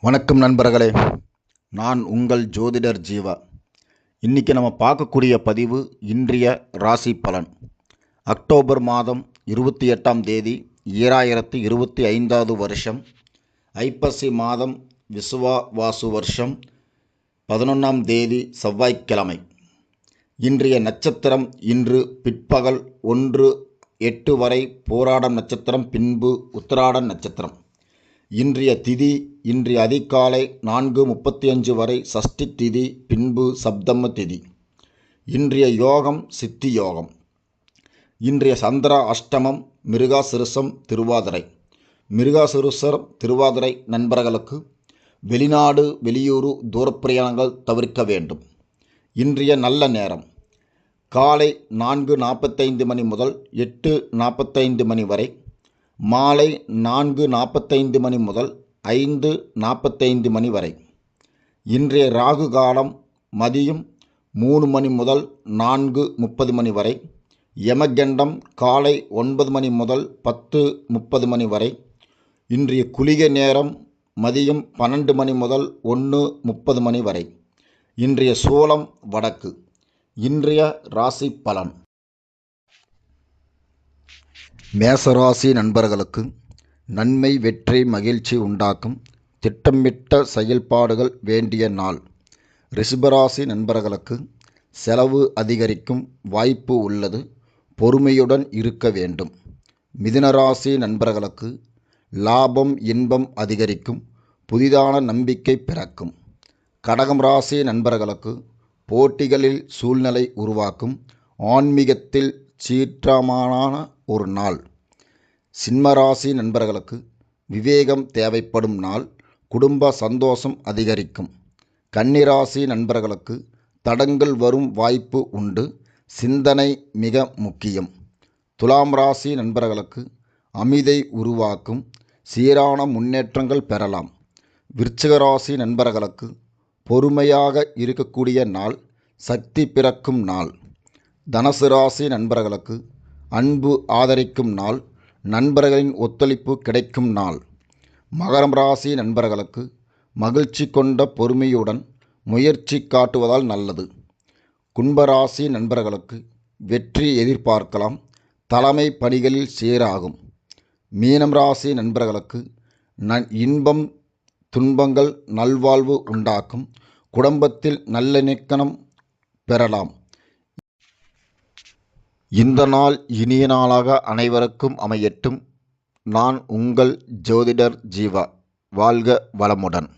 வணக்கம் நண்பர்களே. நான் உங்கள் ஜோதிடர் ஜீவா. இன்றைக்கி நம்ம பார்க்கக்கூடிய பதிவு இன்றைய ராசி பலன். அக்டோபர் மாதம் இருபத்தி எட்டாம் தேதி ஈராயிரத்தி இருபத்தி ஐந்தாவது வருஷம். ஐப்பசி மாதம் விசுவா வாசு வருஷம் பதினொன்றாம் தேதி செவ்வாய்க்கிழமை. இன்றைய நட்சத்திரம் இன்று பிற்பகல் ஒன்று எட்டு வரை போராடம் நட்சத்திரம் பின்பு உத்திராடம் நட்சத்திரம். இன்றைய திதி இன்றைய அதிகாலை நான்கு முப்பத்தி அஞ்சு வரை சஷ்டி திதி பின்பு சப்தம திதி. இன்றைய யோகம் சித்தி யோகம். இன்றைய சந்திரா அஷ்டமம் மிருகாசிருசம் திருவாதிரை. மிருகாசிருசம் திருவாதிரை நண்பர்களுக்கு வெளிநாடு வெளியூர் தூரப்பிரயாணங்கள் தவிர்க்க வேண்டும். இன்றைய நல்ல நேரம். காலை நான்கு நாற்பத்தைந்து மணி முதல் எட்டு நாற்பத்தைந்து மணி வரை மாலை நான்கு நாற்பத்தைந்து மணி முதல் ஐந்து நாற்பத்தைந்து மணி வரை. இன்றைய ராகு காலம் மதியம் மூணு மணி முதல் நான்கு முப்பது மணி வரை. யமகண்டம் காலை ஒன்பது மணி முதல் பத்து முப்பது மணி வரை. இன்றைய குளிகை நேரம் மதியம் பன்னெண்டு மணி முதல் ஒன்று முப்பது மணி வரை. இன்றைய சோளம் வடக்கு. இன்றைய ராசி பலன். மேசராசி நண்பர்களுக்கு நன்மை வெற்றி மகிழ்ச்சி உண்டாக்கும் திட்டமிட்ட செயல்பாடுகள் வேண்டிய நாள். ரிஷபராசி நண்பர்களுக்கு செலவு அதிகரிக்கும் வாய்ப்பு உள்ளது. பொறுமையுடன் இருக்க வேண்டும். மிதுனராசி நண்பர்களுக்கு லாபம் இன்பம் அதிகரிக்கும். புதிதான நம்பிக்கை பிறக்கும். கடகம் ராசி நண்பர்களுக்கு போட்டிகளில் சூழ்நிலை உருவாக்கும். ஆன்மீகத்தில் சீற்றமான ஒரு நாள். சிம்மராசி நண்பர்களுக்கு விவேகம் தேவைப்படும் நாள். குடும்ப சந்தோஷம் அதிகரிக்கும். கன்னிராசி நண்பர்களுக்கு தடங்கள் வரும் வாய்ப்பு உண்டு. சிந்தனை மிக முக்கியம். துலாம் ராசி நண்பர்களுக்கு அமிதை உருவாக்கும். சீரான முன்னேற்றங்கள் பெறலாம். விருச்சிக ராசி நண்பர்களுக்கு பொறுமையாக இருக்கக்கூடிய நாள். சக்தி பிறக்கும் நாள். தனுசு ராசி நண்பர்களுக்கு அன்பு ஆதரிக்கும் நாள் நண்பர்களின் ஒத்துழைப்பு கிடைக்கும் நாள். மகரம் ராசி நண்பர்களுக்கு மகிழ்ச்சி கொண்ட பொறுமையுடன் முயற்சி காட்டுவதால் நல்லது. கும்பராசி நண்பர்களுக்கு வெற்றி எதிர்பார்க்கலாம் தலைமை பணிகளில் சேராகும். மீனம் ராசி நண்பர்களுக்கு ந இன்பம் துன்பங்கள் நல்வாழ்வு உண்டாக்கும். குடும்பத்தில் நல்லிணக்கணம் பெறலாம். இந்த நாள் இனிய நாளாக அனைவருக்கும் அமையட்டும். நான் உங்கள் ஜோதிடர் ஜீவா. வாழ்க வளமுடன்.